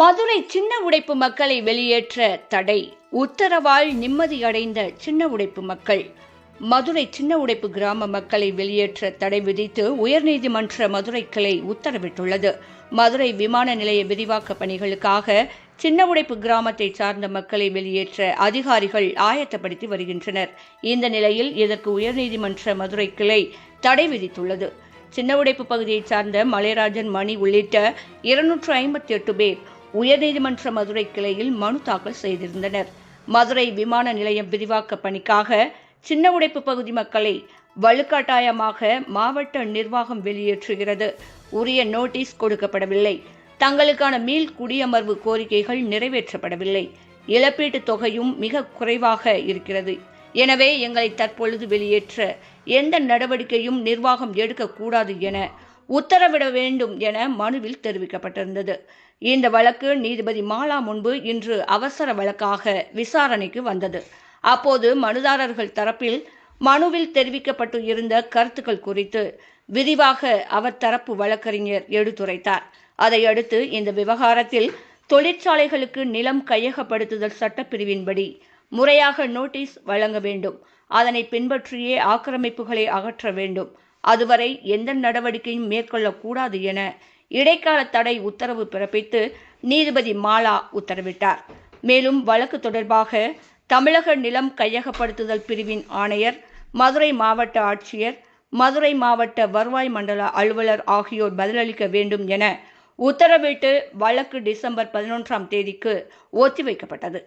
மதுரை சின்ன உடைப்பு மக்களை வெளியேற்ற தடை. உத்தரவால் நிம்மதியடைந்த சின்ன உடைப்பு மக்கள். மதுரை சின்ன உடைப்பு கிராம மக்களை வெளியேற்ற தடை விதித்து உயர்நீதிமன்ற மதுரை கிளை உத்தரவிட்டுள்ளது. மதுரை விமான நிலைய விரிவாக்க பணிகளுக்காக சின்ன உடைப்பு கிராமத்தை சார்ந்த மக்களை வெளியேற்ற அதிகாரிகள் ஆயத்தப்படுத்தி வருகின்றனர். இந்த நிலையில் இதற்கு உயர்நீதிமன்ற மதுரை கிளை தடை விதித்துள்ளது. சின்ன உடைப்பு பகுதியைச் சார்ந்த மலைராஜன் மணி உள்ளிட்ட இருநூற்று ஐம்பத்தி எட்டு பேர் உயர்நீதிமன்ற மதுரை கிளையில் மனு தாக்கல் செய்திருந்தனர். மதுரை விமான நிலையம் விரிவாக்க பணிக்காக சின்ன உடைப்பு பகுதி மக்களை வலுக்கட்டாயமாக மாவட்ட நிர்வாகம் வெளியேற்றுகிறது. உரிய நோட்டீஸ் கொடுக்கப்படவில்லை. தங்களுக்கான மீள் குடியமர்வு கோரிக்கைகள் நிறைவேற்றப்படவில்லை. இழப்பீட்டுத் தொகையும் மிக குறைவாக இருக்கிறது. எனவே எங்களை தற்பொழுது வெளியேற்ற எந்த நடவடிக்கையும் நிர்வாகம் எடுக்கக்கூடாது என உத்தரவிட வேண்டும் என மனுவில் தெரிவிக்கப்பட்டிருந்தது. இந்த வழக்கு நீதிபதி மாலா முன்பு இன்று அவசர வழக்காக விசாரணைக்கு வந்தது. அப்போது மனுதாரர்கள் தரப்பில் மனுவில் தெரிவிக்கப்பட்டு இருந்த கருத்துக்கள் குறித்து விரிவாக அவர் தரப்பு வழக்கறிஞர் எடுத்துரைத்தார். அதையடுத்து இந்த விவகாரத்தில் தொழிற்சாலைகளுக்கு நிலம் கையகப்படுத்துதல் சட்டப்பிரிவின்படி முறையாக நோட்டீஸ் வழங்க வேண்டும். அதனை பின்பற்றியே ஆக்கிரமிப்புகளை அகற்ற வேண்டும். அதுவரை எந்த நடவடிக்கையும் மேற்கொள்ளக்கூடாது என இடைக்கால தடை உத்தரவு பிறப்பித்து நீதிபதி மாலா உத்தரவிட்டார். மேலும் வழக்கு தொடர்பாக தமிழக நிலம் கையகப்படுத்துதல் பிரிவின் ஆணையர் மதுரை மாவட்ட ஆட்சியர் மதுரை மாவட்ட வருவாய் மண்டல அலுவலர் ஆகியோர் பதிலளிக்க வேண்டும் என உத்தரவிட்டு வழக்கு டிசம்பர் பதினொன்றாம் தேதிக்கு ஒத்திவைக்கப்பட்டது.